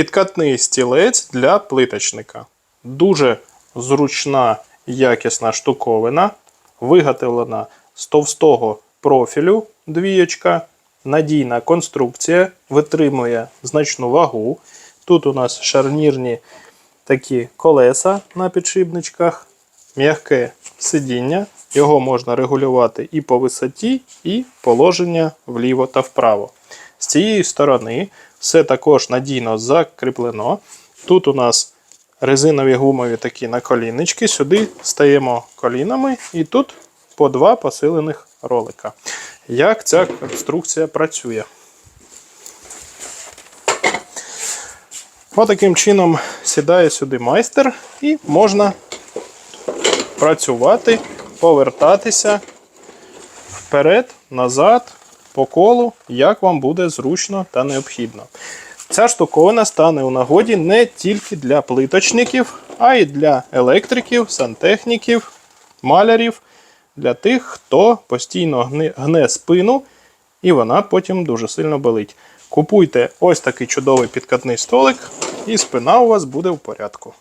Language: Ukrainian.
Підкатний стілець для плиточника. Дуже зручна, якісна штуковина, виготовлена з товстого профілю двієчка, надійна конструкція, витримує значну вагу. Тут у нас шарнірні такі колеса на підшипничках, м'яке сидіння. Його можна регулювати і по висоті, і положення вліво та вправо. З цієї сторони все також надійно закріплено. Тут у нас резинові гумові такі наколіннички. Сюди стаємо колінами, і тут по два посилених ролика. Як ця конструкція працює? Отаким чином сідає сюди майстер, і можна працювати, повертатися вперед, назад, по колу, як вам буде зручно та необхідно. Ця штуковина стане у нагоді не тільки для плиточників, а й для електриків, сантехніків, малярів, для тих, хто постійно гне, спину, і вона потім дуже сильно болить. Купуйте ось такий чудовий підкатний столик, і спина у вас буде в порядку.